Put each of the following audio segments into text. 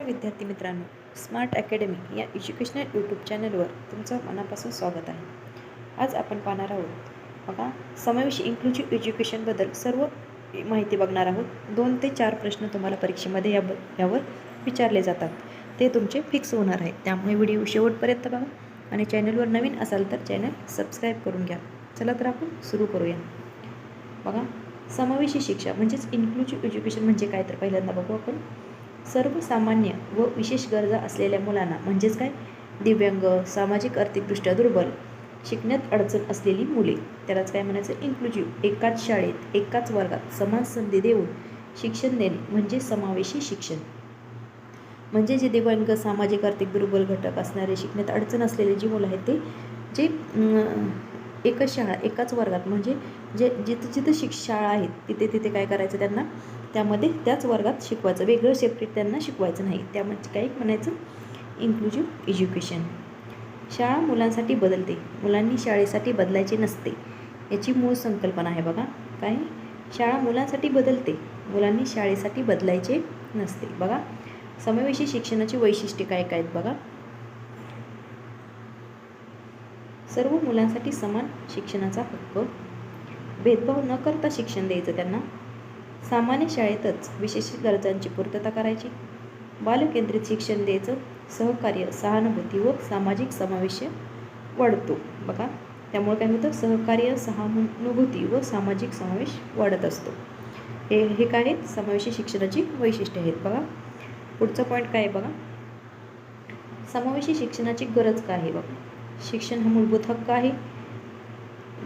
विद्यार्थी मित्रांनो smart academy या एज्युकेशनल यूट्यूब चॅनलवर तुमचं मनापासून स्वागत आहे. आज आपण पाहणार आहोत बघा समावेशी इन्क्लुझिव्ह एज्युकेशनबद्दल सर्व माहिती बघणार आहोत. दोन ते चार प्रश्न तुम्हाला परीक्षेमध्ये या यावर विचारले जातात. ते तुमचे फिक्स होणार आहेत त्यामुळे व्हिडिओ शेवटपर्यंत बघा आणि चॅनलवर नवीन असाल तर चॅनल सबस्क्राईब करून घ्या. चला तर आपण सुरू करूया. बघा समावेशी शिक्षा म्हणजेच इन्क्लुझिव्ह एज्युकेशन म्हणजे काय? तर पहिल्यांदा बघू आपण. सर्वसामान्य व विशेष गरजा असलेल्या मुलांना म्हणजेच काय? दिव्यांग सामाजिक आर्थिकदृष्ट्या दुर्बल शिकण्यात अडचण असलेली मुले. त्यालाच काय म्हणायचं? इन्क्लुझिव्ह एकाच शाळेत एकाच वर्गात समान संधी देऊन शिक्षण देणे म्हणजे समावेशी शिक्षण. म्हणजे जे दिव्यांग सामाजिक आर्थिक दुर्बल घटक असणारे शिकण्यात अडचण असलेले जी मुलं आहेत ते जे एकच शाळा एकाच वर्गात म्हणजे जे जिथं जिथं शिक शाळा आहेत तिथे तिथे काय करायचं त्यांना? त्यामध्ये त्याच वर्गात शिकवायचं. वेगळं सेपरेट त्यांना शिकवायचं नाही. त्यामध्ये काय म्हणायचं? इन्क्लुझिव्ह एज्युकेशन शाळा मुलांसाठी बदलते. मुलांनी शाळेसाठी बदलायचे नसते. याची मूळ संकल्पना आहे बघा. काय? शाळा मुलांसाठी बदलते. मुलांनी शाळेसाठी बदलायचे नसते. बघा. समावेशी शिक्षणाची वैशिष्ट्ये काय काय आहेत बघा? सर्व मुलांसाठी समान शिक्षणाचा हक्क. भेदभाव न करता शिक्षण द्यायचं त्यांना. सामान्य शाळेतच विशेष गरजांची पूर्तता करायची. बालकेंद्रित शिक्षण द्यायचं सहकार्य सहानुभूती व सामाजिक समावेश वाढतो. बघा त्यामुळे काय होतं? सहकार्य सहानुभूती व सामाजिक समावेश वाढत असतो. हे हे काय आहेत? समावेशी शिक्षणाची वैशिष्ट्ये आहेत. बघा पुढचा पॉईंट काय आहे बघा? समावेशी शिक्षणाची गरज काय आहे बघा? शिक्षण हा मूलभूत हक्क आहे.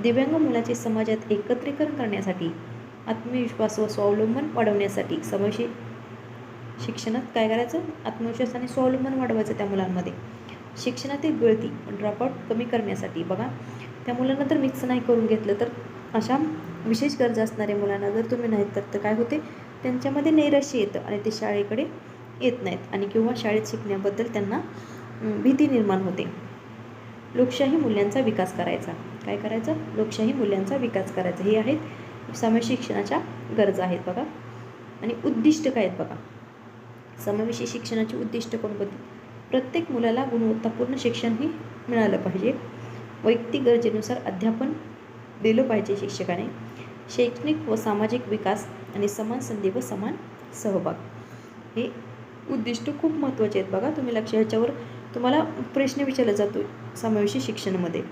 दिव्यांग मुलाचे समाजात एकत्रीकरण करण्यासाठी आत्मविश्वास व स्वावलंबन वाढवण्यासाठी समशी शिक्षणात काय करायचं? आत्मविश्वास आणि स्वावलंबन वाढवायचं त्या मुलांमध्ये. शिक्षणातील गळती ड्रॉपआउट कमी करण्यासाठी बघा. त्या मुलांना तर मिक्स नाही करून घेतलं तर अशा विशेष गरजा असणाऱ्या मुलांना जर तुम्ही नाही तर तर काय होते? त्यांच्यामध्ये नैराश्य येतं आणि ते शाळेकडे येत नाहीत आणि किंवा शाळेत शिकण्याबद्दल त्यांना भीती निर्माण होते. लोकशाही मूल्यांचा विकास करायचा. काय करायचं? लोकशाही मूल्यांचा विकास करायचा. हे आहेत समावेश शिक्षणाच्या गरजा आहेत बघा. आणि उद्दिष्ट काय आहेत बघा? समावेशी शिक्षणाची उद्दिष्ट कोणकोणती प्रत्येक मुलाला गुणवत्तापूर्ण शिक्षण ही मिळालं पाहिजे. वैयक्तिक गरजेनुसार अध्यापन दिलं पाहिजे शिक्षकाने. शैक्षणिक व सामाजिक विकास आणि समान संधी व समान सहभाग. हे उद्दिष्ट खूप महत्त्वाचे आहेत बघा. तुम्ही लक्ष ह्याच्यावर तुम्हाला प्रश्न विचारला जातो समावेशी शिक्षणामध्ये.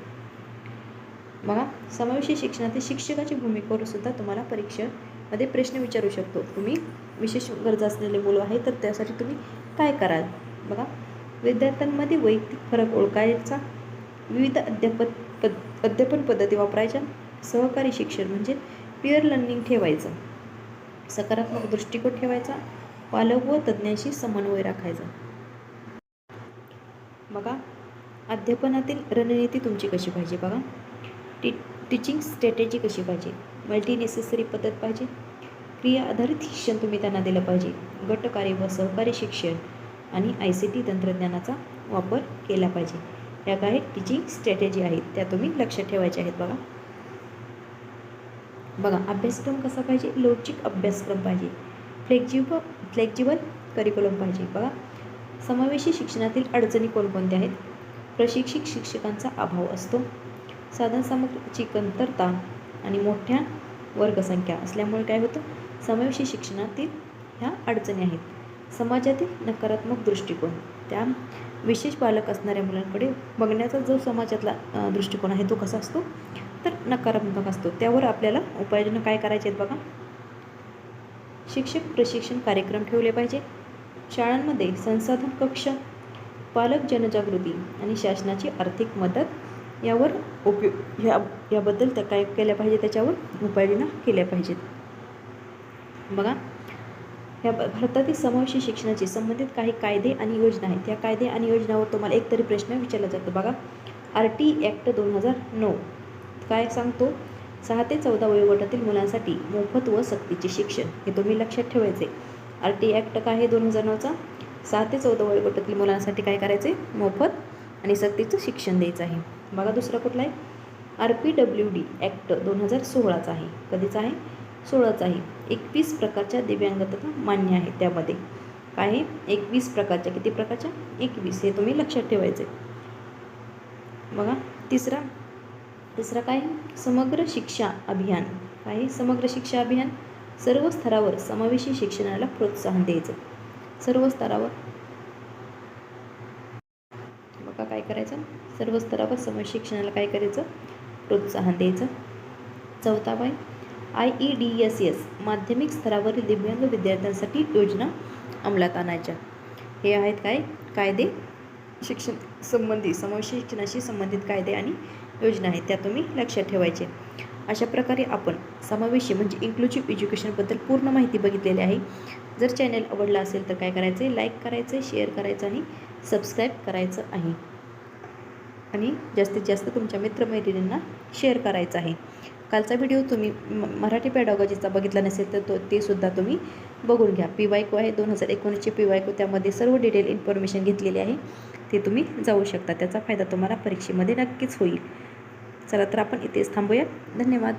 बघा समावेशी शिक्षणातील शिक्षकाची भूमिकेवर सुद्धा तुम्हाला परीक्षेमध्ये प्रश्न विचारू शकतो. तुम्ही विशेष गरजा असलेले मुलं आहे तर त्यासाठी तुम्ही काय कराल? बघा विद्यार्थ्यांमध्ये वैयक्तिक फरक ओळखायचा विविध अध्यापन पद अध्यापन पद्धती वापरायच्या सहकारी शिक्षण म्हणजे पिअर लर्निंग ठेवायचं सकारात्मक दृष्टिकोन ठेवायचा पालक व तज्ज्ञांशी समन्वय राखायचा. बघा अध्यापनातील रणनीती तुमची कशी पाहिजे? बघा टी टीचिंग स्ट्रॅटेजी कशी पाहिजे? मल्टी नेसेसरी पद्धत पाहिजे? क्रिया आधारित शिक्षण तुम्ही त्यांना दिलं पाहिजे. गटकार्य व सहकारी शिक्षण आणि आय सी टी तंत्रज्ञानाचा वापर केला पाहिजे. या काही टीचिंग स्ट्रॅटेजी आहेत त्या तुम्ही लक्षात ठेवायच्या आहेत बघा. बघा अभ्यासक्रम कसा पाहिजे? लवचिक अभ्यासक्रम पाहिजे. फ्लेक्झिब फ्लेक्झिबल करिक्युलम पाहिजे. बघा समावेशी शिक्षणातील अडचणी कोणकोणत्या आहेत? प्रशिक्षित शिक्षकांचा अभाव असतो. साधन सामग्रीची कमतरता आणि मोठ्या वर्गसंख्या असल्यामुळे काय होतं? समावेशी शिक्षणातील ह्या अडचणी आहेत. समाजातील नकारात्मक दृष्टिकोन त्या विशेष बालक असणाऱ्या मुलांकडे बघण्याचा जो समाजातला दृष्टिकोन आहे तो कसा असतो? तर नकारात्मक असतो. त्यावर आपल्याला उपाययोजना काय करायचे आहेत बघा? शिक्षक प्रशिक्षण कार्यक्रम ठेवले पाहिजे. शाळांमध्ये संसाधन कक्ष पालक जनजागृती आणि शासनाची आर्थिक मदत यावर उपयोग ह्या याबद्दल त्या काय केल्या पाहिजे त्याच्यावर उपाययोजना केल्या पाहिजेत. बघा ह्या भारतातील समावेशी शिक्षणाशी संबंधित काही कायदे आणि योजना आहेत. या कायदे आणि योजनावर तुम्हाला एकतरी प्रश्न विचारला जातो. बघा आर टी ॲक्ट दोन हजार नऊ काय सांगतो? सहा ते चौदा वयोगटातील मुलांसाठी मोफत व सक्तीचे शिक्षण हे तुम्ही लक्षात ठेवायचे. आर टी ॲक्ट काय आहे दोन हजार नऊचा? सहा ते चौदा वयोगटातील मुलांसाठी काय करायचे? मोफत आणि सक्तीचं शिक्षण द्यायचं आहे. बघा दुसरा कुठला आहे R P W D act दोन हजार सोळाचा आहे. कधीचा आहे? सोळाचा आहे. एकवीस प्रकारच्या दिव्यांगता मान्य आहे त्यामध्ये. काय आहे एकवीस प्रकारच्या. किती प्रकारच्या? एकवीस. हे तुम्ही लक्षात ठेवायचे बघा तिसरा. तिसरा काय? आहे? समग्र शिक्षा अभियान. काय आहे? समग्र शिक्षा अभियान? सर्व स्तरावर समावेशी शिक्षणाला प्रोत्साहन द्यायचं. सर्व स्तरावर बघा काय करायचं सर्व स्तरावर समज शिक्षणाला काय करायचं? प्रोत्साहन द्यायचं. चौथा bye I E D S S माध्यमिक स्तरावरील दिव्यांग विद्यार्थ्यांसाठी योजना अंमलात आणायच्या. हे आहेत काय? कायदे शिक्षण संबंधी समावेश शिक्षणाशी संबंधित कायदे आणि योजना आहेत त्या तुम्ही लक्षात ठेवायचे. अशा प्रकारे आपण समावेशी म्हणजे इन्क्लुझिव्ह एज्युकेशनबद्दल पूर्ण माहिती बघितलेली आहे. जर चॅनल आवडला असेल तर काय करायचं आहे लाईक करायचं आहे शेअर करायचं आणि सबस्क्राईब करायचं आहे. आणि जास्तीत जास्त तुमच्या मित्रमैत्रिणींना शेअर करायचं आहे. कालचा व्हिडिओ तुम्ही म मराठी पॅडॉगॉजीचा बघितला नसेल तर तो ते सुद्धा तुम्ही बघून घ्या. पी वायको आहे दोन हजार एकोणीसचे पी वायको त्यामध्ये सर्व डिटेल इन्फॉर्मेशन घेतलेली आहे. ते तुम्ही जाऊ शकता. त्याचा फायदा तुम्हाला परीक्षेमध्ये नक्कीच होईल. चला तर आपण इथेच थांबूया. धन्यवाद.